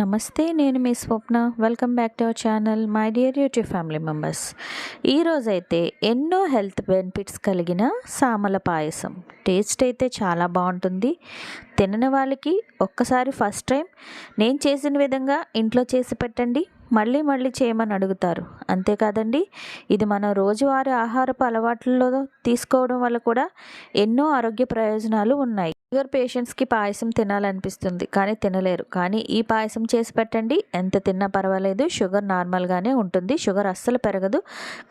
నమస్తే నేను మీ Swapna. Welcome back to our channel my dear YouTube family members ఈరోజైతే ఎన్నో హెల్త్ బెనిఫిట్స్ కలిగిన సామల పాయసం. టేస్ట్ అయితే చాలా బాగుంటుంది. తినని వాళ్ళకి ఒక్కసారి ఫస్ట్ టైం నేను చేసిన విధంగా ఇంట్లో చేసి పెట్టండి. మళ్ళీ మళ్ళీ చేయమని అడుగుతారు. అంతేకాదండి ఇది మన రోజువారీ ఆహారపు అలవాట్లలో తీసుకోవడం వల్ల కూడా ఎన్నో ఆరోగ్య ప్రయోజనాలు ఉన్నాయి. షుగర్ పేషెంట్స్కి పాయసం తినాలనిపిస్తుంది. కానీ తినలేరు. కానీ ఈ పాయసం చేసి పెట్టండి. ఎంత తిన్నా పర్వాలేదు. షుగర్ నార్మల్గానే ఉంటుంది. షుగర్ అస్సలు పెరగదు.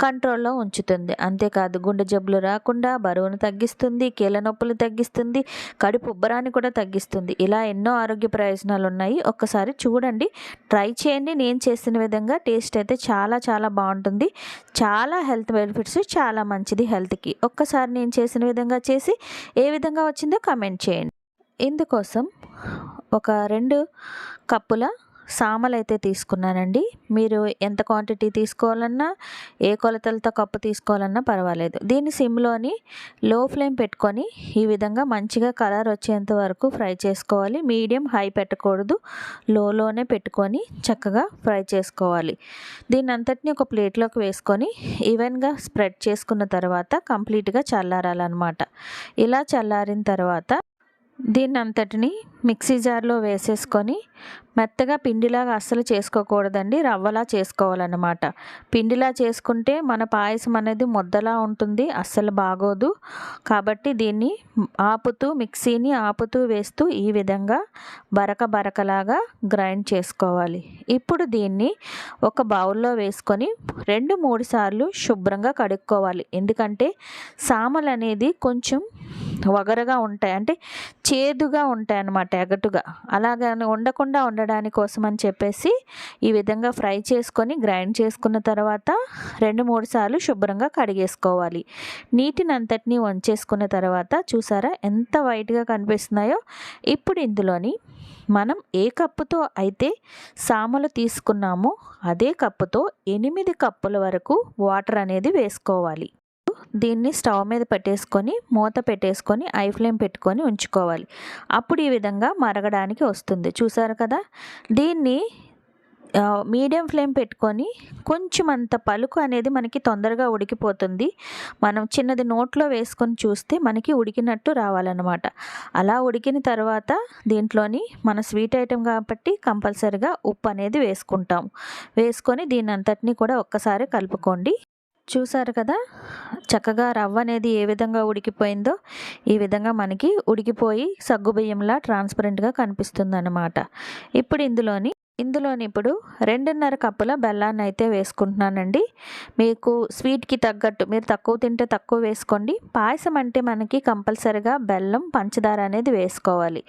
కంట్రోల్లో ఉంచుతుంది. అంతేకాదు గుండె జబ్బులు రాకుండా బరువును తగ్గిస్తుంది. కీళ్ళ నొప్పులు తగ్గిస్తుంది. కడుపు ఉబ్బరాన్ని కూడా తగ్గిస్తుంది. ఇలా ఎన్నో ఆరోగ్య ప్రయోజనాలు ఉన్నాయి. ఒక్కసారి చూడండి. ట్రై చేయండి. నేను చేసిన విధంగా టేస్ట్ అయితే చాలా చాలా బాగుంటుంది. చాలా హెల్త్ బెనిఫిట్స్ చాలా మంచిది హెల్త్కి. ఒక్కసారి నేను చేసిన విధంగా చేసి ఏ విధంగా వచ్చిందో కమెంట్ చేయండి. ఇందుకోసం ఒక రెండు కప్పుల సామలు అయితే తీసుకున్నానండి. మీరు ఎంత క్వాంటిటీ తీసుకోవాలన్నా ఏ కొలతలతో కప్పు తీసుకోవాలన్నా పర్వాలేదు. దీన్ని సిమ్లోని లో ఫ్లేమ్ పెట్టుకొని ఈ విధంగా మంచిగా కలర్ వచ్చేంత వరకు ఫ్రై చేసుకోవాలి. మీడియం హై పెట్టకూడదు. లోలోనే పెట్టుకొని చక్కగా ఫ్రై చేసుకోవాలి. దీన్ని అంతటిని ఒక ప్లేట్లోకి వేసుకొని ఈవెన్గా స్ప్రెడ్ చేసుకున్న తర్వాత కంప్లీట్గా చల్లారాలన్నమాట. ఇలా చల్లారిన తర్వాత దీన్ని అంతటిని మిక్సీ జార్లో వేసేసుకొని మెత్తగా పిండిలాగా అస్సలు చేసుకోకూడదండి రవ్వలా చేసుకోవాలన్నమాట. పిండిలా చేసుకుంటే మన పాయసం అనేది ముద్దలా ఉంటుంది అస్సలు బాగోదు. కాబట్టి దీన్ని ఆపుతూ మిక్సీని ఆపుతూ వేస్తూ ఈ విధంగా బరక బరకలాగా గ్రైండ్ చేసుకోవాలి. ఇప్పుడు దీన్ని ఒక బౌల్లో వేసుకొని రెండు మూడు సార్లు శుభ్రంగా కడుక్కోవాలి. ఎందుకంటే సామలు అనేది కొంచెం వగరగా ఉంటాయి అంటే చేదుగా ఉంటాయి అన్నమాట ఎగటుగా. అలాగని ఉండకుండా ఉండడానికి కోసం అని చెప్పేసి ఈ విధంగా ఫ్రై చేసుకొని గ్రైండ్ చేసుకున్న తర్వాత రెండు మూడు సార్లు శుభ్రంగా కడిగేసుకోవాలి. నీటిని అంతటినీ వంచేసుకున్న తర్వాత చూసారా ఎంత వైట్గా కనిపిస్తున్నాయో? ఇప్పుడు ఇందులోని మనం ఏ కప్పుతో అయితే సామలు తీసుకున్నామో అదే కప్పుతో ఎనిమిది కప్పుల వరకు వాటర్ అనేది వేసుకోవాలి. దీన్ని స్టవ్ మీద పెట్టేసుకొని మూత పెట్టేసుకొని ఐ ఫ్లేమ్ పెట్టుకొని ఉంచుకోవాలి. అప్పుడు ఈ విధంగా మరగడానికి వస్తుంది. చూసారు కదా? దీన్ని మీడియం ఫ్లేమ్ పెట్టుకొని కొంచెం అంత పలుకు అనేది మనకి తొందరగా ఉడికిపోతుంది. మనం చిన్నది నోట్లో వేసుకొని చూస్తే మనకి ఉడికినట్టు రావాలన్నమాట. అలా ఉడికిన తర్వాత దీంట్లోని మన స్వీట్ ఐటెం కాబట్టి కంపల్సరిగా ఉప్పు అనేది వేసుకుంటాం. వేసుకొని దీని అంతటినీ కూడా ఒక్కసారి కలుపుకోండి. చూసారు కదా? చక్కగా రవ్వ అనేది ఏ విధంగా ఉడికిపోయిందో ఈ విధంగా మనకి ఉడికిపోయి సగ్గుబియ్యంలా ట్రాన్స్పరెంట్గా కనిపిస్తుంది అన్నమాట ఇప్పుడు ఇందులోని ఇందులోని ఇప్పుడు రెండున్నర కప్పుల బెల్లాన్ని అయితే వేసుకుంటున్నానండి. మీకు స్వీట్కి తగ్గట్టు మీరు తక్కువ తింటే తక్కువ వేసుకోండి. పాయసం అంటే మనకి కంపల్సరిగా బెల్లం పంచదార అనేది వేసుకోవాలి.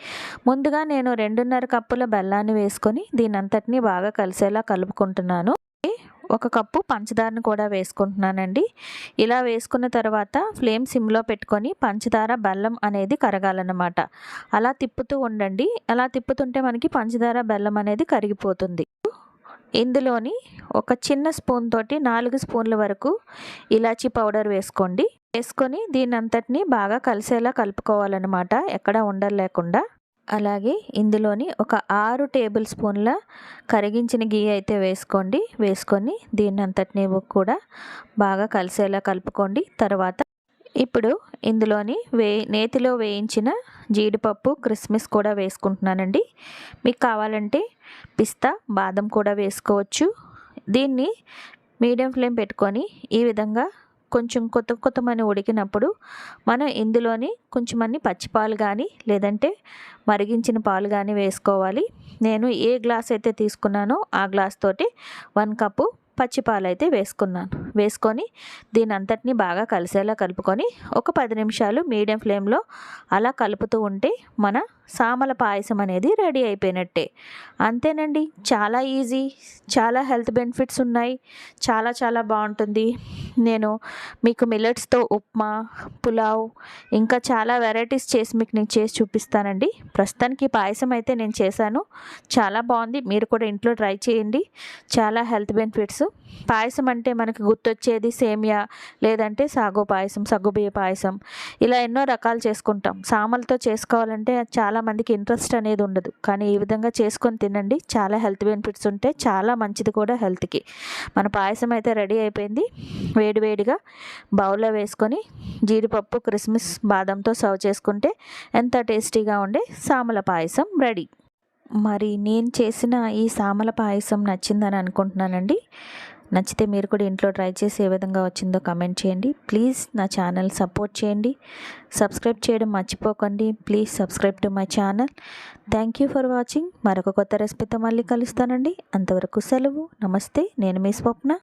ముందుగా నేను రెండున్నర కప్పుల బెల్లాన్ని వేసుకొని దీని అంతటిని బాగా కలిసేలా కలుపుకుంటున్నాను. ఒక కప్పు పంచదారను కూడా వేసుకుంటున్నానండి. ఇలా వేసుకున్న తర్వాత ఫ్లేమ్ సిమ్లో పెట్టుకొని పంచదార బెల్లం అనేది కరగాలన్నమాట. అలా తిప్పుతూ ఉండండి. అలా తిప్పుతుంటే మనకి పంచదార బెల్లం అనేది కరిగిపోతుంది. ఇందులోని ఒక చిన్న స్పూన్ తోటి నాలుగు స్పూన్ల వరకు ఇలాచీ పౌడర్ వేసుకోండి. వేసుకొని దీని అంతటిని బాగా కలిసేలా కలుపుకోవాలన్నమాట. ఎక్కడ ఉండలేకుండా. అలాగే ఇందులోని ఒక ఆరు టేబుల్ స్పూన్ల కరిగించిన గీ అయితే వేసుకోండి. వేసుకొని దీన్ని అంతటిని కూడా బాగా కలిసేలా కలుపుకోండి. తర్వాత ఇప్పుడు ఇందులోని వే నేతిలో వేయించిన జీడిపప్పు క్రిస్మస్ కూడా వేసుకుంటున్నానండి. మీకు కావాలంటే పిస్తా బాదం కూడా వేసుకోవచ్చు. దీన్ని మీడియం ఫ్లేమ్ పెట్టుకొని ఈ విధంగా కొంచెం కొత్త కొత్తమని ఉడికినప్పుడు మనం ఇందులోని కొంచెమన్ని పచ్చిపాలు కానీ లేదంటే మరిగించిన పాలు కానీ వేసుకోవాలి. నేను ఏ గ్లాస్ అయితే తీసుకున్నానో ఆ గ్లాస్ తోటి వన్ కప్పు పచ్చిపాలు అయితే వేసుకున్నాను. వేసుకొని దీని అంతటిని బాగా కలిసేలా కలుపుకొని ఒక పది నిమిషాలు మీడియం ఫ్లేమ్లో అలా కలుపుతూ ఉంటే మన సామల పాయసం అనేది రెడీ అయిపోయినట్టే. అంతేనండి చాలా ఈజీ చాలా హెల్త్ బెనిఫిట్స్ ఉన్నాయి చాలా చాలా బాగుంటుంది. నేను మీకు మిల్లెట్స్తో ఉప్మా పులావ్ ఇంకా చాలా వెరైటీస్ చేసి మీకు నేను చేసి చూపిస్తానండి. ప్రస్తుతానికి పాయసం అయితే నేను చేశాను చాలా బాగుంది మీరు కూడా ఇంట్లో ట్రై చేయండి. చాలా హెల్త్ బెనిఫిట్స్ పాయసం. అంటే మనకి గుర్తొచ్చేది సేమియా లేదంటే సాగు పాయసం సగ్గుబియ్య పాయసం. ఇలా ఎన్నో రకాలు చేసుకుంటాం. సామలతో చేసుకోవాలంటే చాలామందికి ఇంట్రెస్ట్ అనేది ఉండదు. కానీ ఈ విధంగా చేసుకొని తినండి. చాలా హెల్త్ బెనిఫిట్స్ ఉంటాయి చాలా మంచిది కూడా హెల్త్కి. మన పాయసం అయితే రెడీ అయిపోయింది. వేడివేడిగా బౌల్లో వేసుకొని జీడిపప్పు క్రిస్మస్ బాదంతో సర్వ్ చేసుకుంటే ఎంత టేస్టీగా ఉండే సామల పాయసం రెడీ. మరి నేను చేసిన ఈ సామల పాయసం నచ్చిందని అనుకుంటున్నానండి. నచ్చితే మీరు కూడా ఇంట్లో ట్రై చేసి ఏ విధంగా వచ్చిందో కమెంట్ చేయండి. ప్లీజ్ నా ఛానల్ సపోర్ట్ చేయండి. సబ్స్క్రైబ్ చేయడం మర్చిపోకండి. Please subscribe to my channel. Thank you for watching. మరొక కొత్త రెసిపీతో మళ్ళీ కలుస్తానండి. అంతవరకు సెలవు. నమస్తే. నేను మీ స్వప్న.